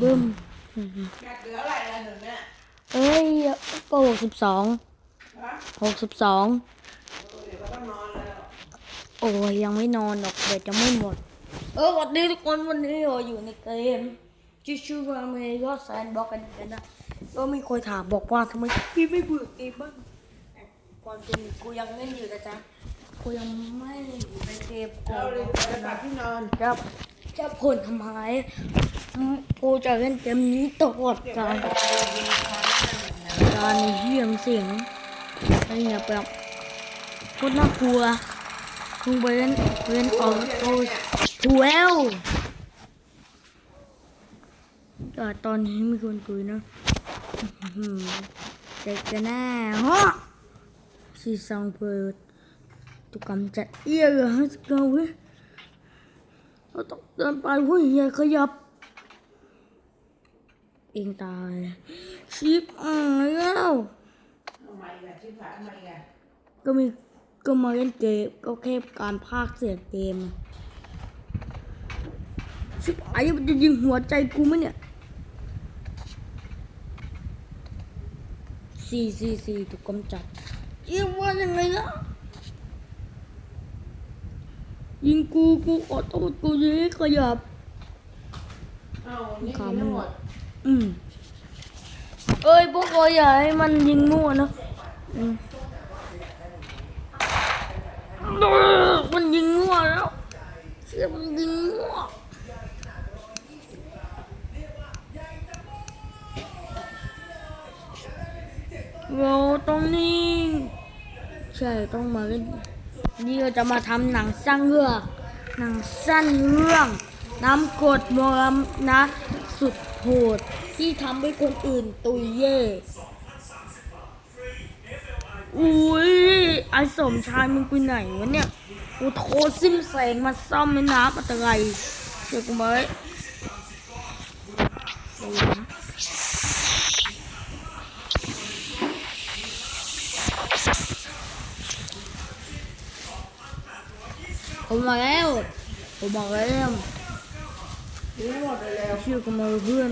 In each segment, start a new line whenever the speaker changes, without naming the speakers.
บึ้ม
อยากเหลืออะไรละหนึ่งเนี่ย
เอ้ยก็หกสิบสอง
ฮะ
หกสิบสอง
เดี๋ยวก็ต้องนอนแล้ว
โอ้ยยังไม่นอนหรอกเดี๋ยวจะไม่หมด เออสวัสดีทุกคนวันนี้เราอยู่ในเกมที่ชื่อว่าเมย์ก็แซนบ็อกกันกันนะก็มีคนถามบอกว่าทำไมพี่ไม่เบื่อเกมบ้างแต่ความจริงกูยังเล่นอยู่นะจ๊ะกูยังไม่อยู่ในเกมกู
เราเลยจะกลับที่นอน
ครับจะผลทำไม กูจะเล่นเกมนี้ตลอดกาลการเยี่ยมเสียงอะไรเงี้ยแบบโคตรน่ากลัวมึงไปเล่นเล่นออกโตถูเอลแต่ตอนนี้มีคนคุยนะอื้อหือเด็กกันแน่ฮะสีสังเปิดตุกำจัดเอี้ยเลยให้สกาเว้ยเราต้องเดินไปเว้ยอย่าขยับ องตายชิปอ่ายแล้ว
ทำไมอะชิบหายทำไมอะ
ก็มีก็มาเล่นเกมก็แค่การพากย์เสียงเกมอะชิปไอ้มันจะยิงหัวใจกูไหมเนี่ยสี่สี่สี่ถูกกำจัดยิงว่ายังไงนะยิงกูกูขอโทษกูยิงให้ขยับ
เอ้านี่กินทั้งหมด
อืมเอ้ยพวกเราอย่าให้มันยิงมั่วนะอืมมันยิงมั่วแล้วเสียมันยิงมั่วเราต้องนิ่งใช่ต้องมาเล่นนี่เราจะมาทำหนังสร้างเรื่องหนังสั้นเรื่องน้ำกรดมรณะ สุดโหดที่ทำให้คนอื่นตุยเย่อุ้ยไอสมชายมึงไปไหนวะเนี่ย กูโทรซิมแสงมาซ่อมแม่น้ำอะไรเดี๋ยวกูมาไว้เดี๋ยวนะผมมาแล้วผมมาแล้ว
กินหมดเลยแล้ว
ชื่อกันมาเพื่อน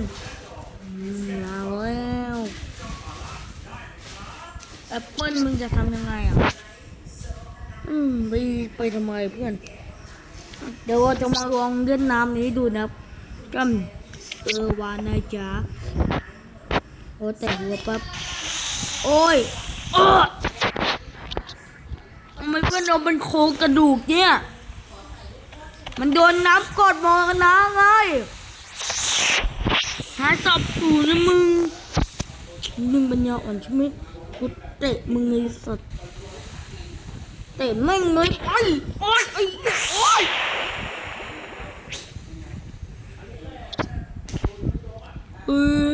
อืมาแล้วแอปเปิ้ลมึงจะทำยังไงอะ อืมไปไปทำไมเพื่อน เดี๋ยวเราจะมาลองเล่นน้ำนี้ดูนะครับกันเออวานายจ๋าโอ้แต่หัวปั๊บ โอ้ยเออทำไมเพื่อนเราเป็นโครงกระดูกเนี่ย มันโดนน้ำกดมองน้ำไงหาสอบสูนะมึง มึงปัญญาอ่อนใช่ไหมกูเตะมึงเลยสัตว์เตะแม่งเลยไอ้โอ้ยไอ้ยโอ้ยเอ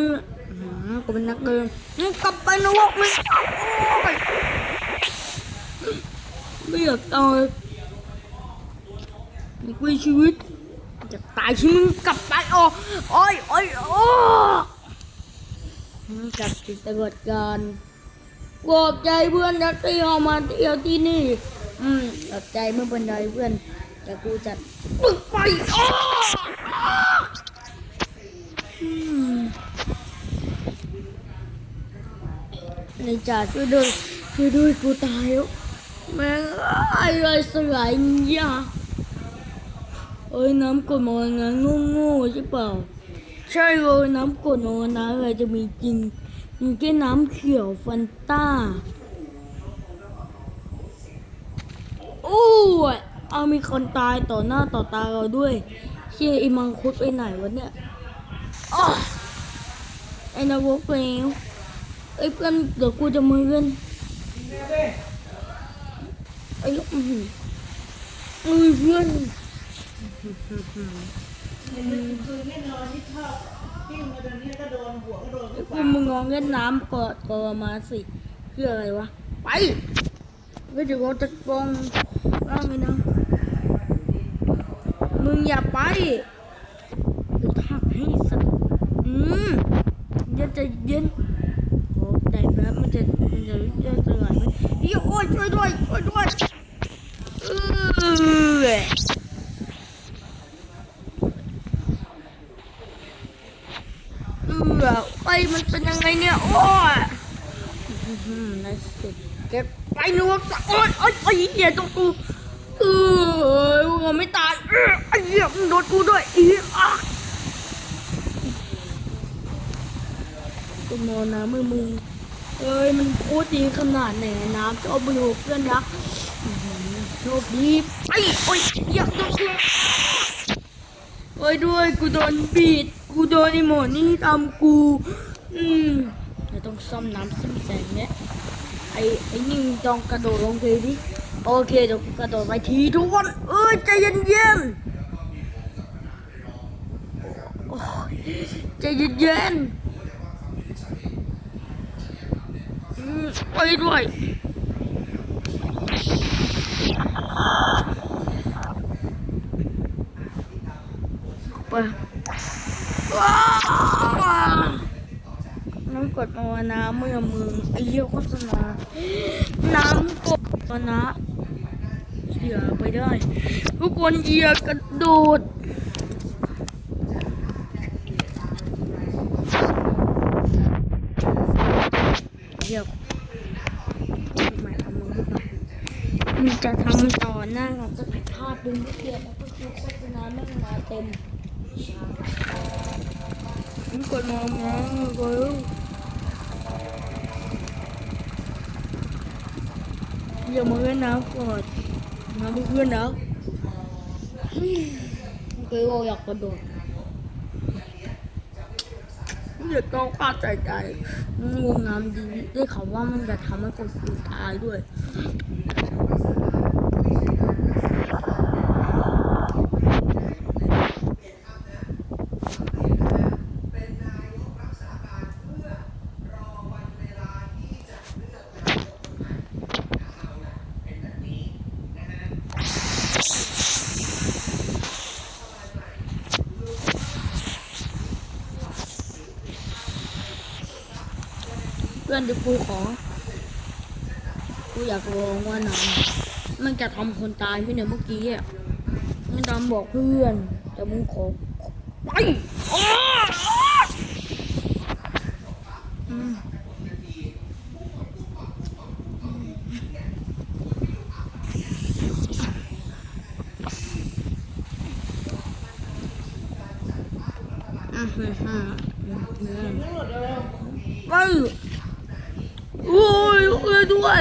อหืมกูเป็นนักเดินมึงกลับไปนะวะมึงโอ้ยไม่อยากตาย นี่คือชีวิตจะตายชิมึงกลับไปโอ้โอ้ยโอ้ยโอ้จับติดตำรวจกันขอบใจเพื่อนนะที่เอามาเที่ยวที่นี่ อืมขอบใจไม่เป็นไรเพื่อนแต่กูจะปึกไปโอ้อืมในจ่าช่วยด้วยช่วยด้วยกูตายแล้วแม่งไอ้ไรสลายยา เอ้ยน้ำกรดมรณะโง่ๆใช่เปล่า ใช่เลยน้ำกรดมรณะอะไรจะมีจริงมีแค่น้ำเขียวฟันต้าโอ้ยเอามีคนตายต่อหน้าต่อตาเราด้วย เชี่ยไอ้มังคุดไปไหนวะเนี่ยอ้อไอ้นรกแล้วไอ้เพื่อนเดี๋ยวกูจะมือเล่นไอ้ลูกอือเอ้ยเพื่อน
คืนไม่นอนที่ชอบที่มาเดินนี้ก็โดนหัวก็โดนกู
มึงงองเล่นน้ำกอดกอมาสิเพื่ออะไรวะ ไปก็เดี๋ยวเราจะกองร่างเลยนะมึงอย่าไปเดี๋ยวทักให้สักอืมเย็นจะเย็นโอ้แต่แบบมันจะมันจะจะสลายไหมเฮ้ยโอ้ยช่วยด้วยช่วยด้วยเออ อไอ้ยมันเป็นยังไงเนี่ยโอ้ย อื้อหือในสุดเก็บไปหนูโอ้ยโอ้ยไอ้เหี้ยตรงกูเออกูไม่ตายเออไอ้เหี้ยมโดนกูด้วยอีอะตัวโมนะมือมึงเอ้ยมันโคตรดีขนาดไหนน้ำจะเอาไปหกเพื่อนรักอื้อหือโชคดีไอ้โอ้ยอยากโดนกูโอ้ยด้วยกูโดนบีดกูโดนไอ้หมอนี่ทำกู อืม ต้องซ่อมน้ำซิมแสงเนี่ยไอ้ไอ้นี่ต้องกระโดดลงทีดิโอเคเดี๋ยวกระโดดไปทีทุกคนเอ้ยใจเย็นเย็นใจเย็นเย็นไปด้วยไปว้า กดมานะเมื่อมึงไอ้เหี้ยโฆษณาน้ำกดมานะเสียไปได้ทุกคนเยียกระโดดเดี๋ยวไม่ทำมือขึ้นมามันจะทำต่อหน้าเราจะผิดพลาดดึงเดียวแล้วก็คือโฆษณาไม่มาเต็ม อย่ามาเล่นน้ำก่อนน้ำเพื่อนนะเกยโออยากกระโดดอย่าต้องปาดใจใจงูน้ำดีได้วยเขาว่ามันจะทำให้คนตายด้วย อนเดี๋ยวกูขอ กูอยากลองว่าน้ำมันจะทำคนตายพี่เนี่ยเมื่อกี้อะมันตามบอกเพื่อน แต่มึงขอไปอ้าอืมอืม วยด้วย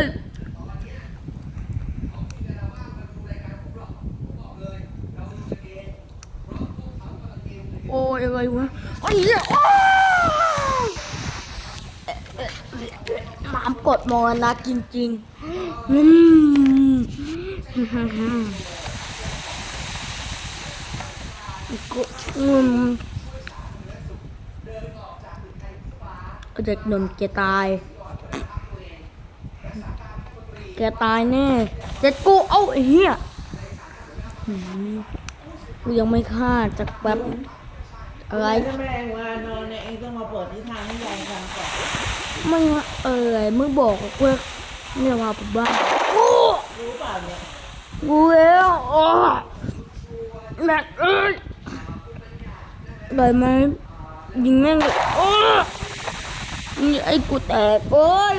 โอ้ยอะไรวะไอ้ยโอ้ยเอ๊ะเอ๊ะเอ๊ะหมามกดมอนะจริงๆอืมกูอืมเด็กหนุ่มแกตาย แกตายแน่เด็กกูเอาเหี้ยกูยังไม่ฆ่าจากแบบอะไร
ถ้าแม่เองมานอนเนี่ยเองต้องมาเปิดนิทานให้ยายฟังก่อน
ไม่เออมึงบอกกูเนี่ยมาปุ๊บบ้านกู
รู้เปล่าเนี่ย
กูแล้วโอ้แม็กเอ้ยได้ไหมยิงแม่งเลยโอ้ยไอ้กูแตกโอ้ย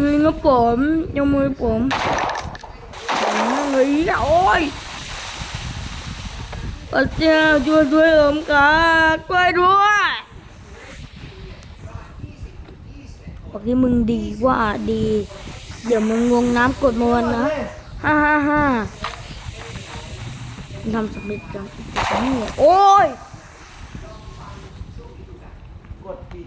นี่ nó bổm trong môi bổm nó nghĩ là ôi ở cha chưa đuôi ôm cả quay đuôi บอกที่มึงดีว่าดี เดี๋ยวมึงงงน้ำกดมวนนะฮ่าฮ่าฮ่าทำสำเร็จจังนี่โอ้ย
กดปิด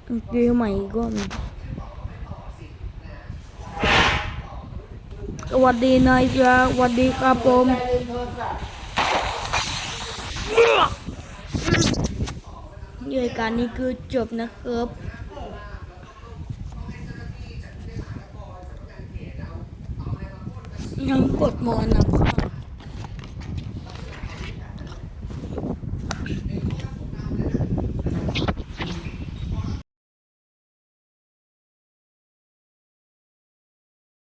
ดูดิดิเยอะเลยมึงอะไรสักอ้าวดูนี่อะมันจะตายจริงไหมอีโอ้ได้ข่าวว่าแม่งโคตรราคาได้ดาดาดาดาวันดีครับสวัสดีนายจ้าสวัสดีครับผม
เนโทรศัพท์
เหตุการนี้คือจบนะครับน้ำกดมอนะครับ